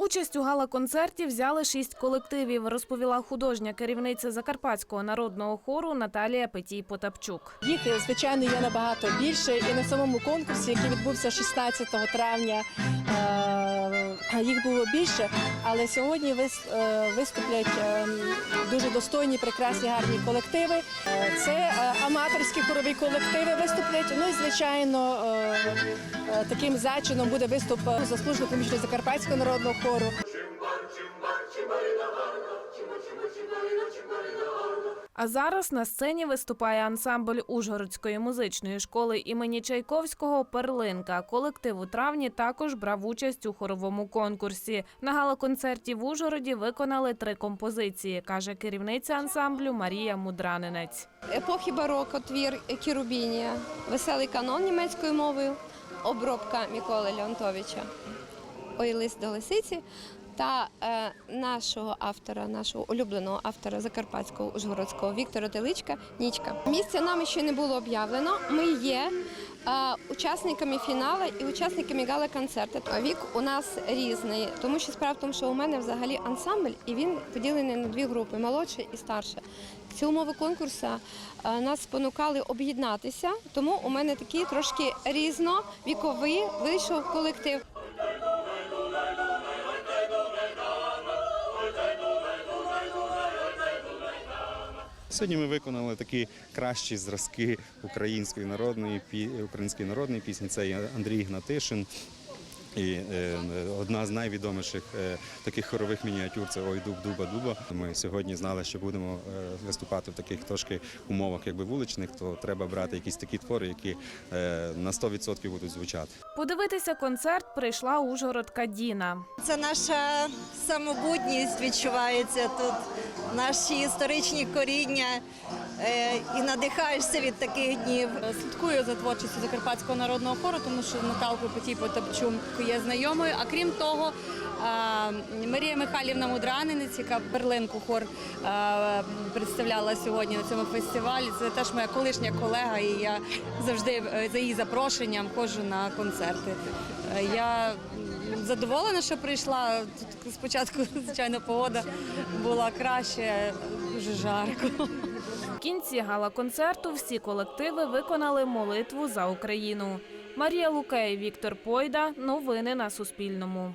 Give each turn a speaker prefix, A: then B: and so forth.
A: Участь у гала-концерті взяли шість колективів, розповіла художня керівниця Закарпатського народного хору Наталія Петій Потапчук.
B: Їх, звичайно, є набагато більше. І на самому конкурсі, який відбувся 16 травня, е, їх було більше. Але сьогодні е, виступлять е, дуже достойні, прекрасні, гарні колективи. Це аматорські хорові колективи виступлять. Ну і звичайно, таким зачином буде виступ е, заслуженого помічного Закарпатського народного хору.
A: А зараз на сцені виступає ансамбль Ужгородської музичної школи імені Чайковського Перлинка. Колектив у травні також брав участь у хоровому конкурсі. На гала-концерті в Ужгороді виконали три композиції, каже керівниця ансамблю Марія Мудранинець.
C: епохи бароко, твір Кірубінія, веселий канон німецькою мовою, обробка Миколи Леонтовича Ой, лист до лисиці та е, нашого автора, нашого улюбленого автора Закарпатського Ужгородського Віктора Теличка Нічка. Місце нам ще не було об'явлено. Ми є учасниками фіналу і учасниками гала-концерту. Вік у нас різний, тому що справа в тому, що у мене взагалі ансамбль, і він поділений на дві групи молодша і старша. Ці умови конкурсу е, нас спонукали об'єднатися, тому у мене такий трошки різновіковий вийшов колектив.
D: Сьогодні ми виконали такі кращі зразки української народної української народної пісні. Це Андрій Гнатишин. І е, одна з найвідоміших е, таких хорових мініатюр це Ой дуб дуба дуба. Ми сьогодні знали, що будемо е, виступати в таких трошки умовах, якби вуличних, то треба брати якісь такі твори, які е, на 100% будуть звучати.
A: Подивитися концерт прийшла Ужгородка Діна.
E: Це наша самобутність відчувається тут, наші історичні коріння е, і надихаєшся від таких днів.
F: Слідкую за творчістю Закарпатського народного хору, тому що Наталку Петій Потапчук є знайомою. А крім того, Марія Михайлівна Мудранинець, яка перлинку хор представляла сьогодні на цьому фестивалі. Це теж моя колишня колега, і я завжди е, за її запрошенням ходжу на концерти. Е, Я задоволена, що прийшла. Тут спочатку, звичайно, погода була краще, дуже жарко.
A: В кінці гала-концерту всі колективи виконали молитву за Україну. Марія Лукей, Віктор Пойда. Новини на Суспільному.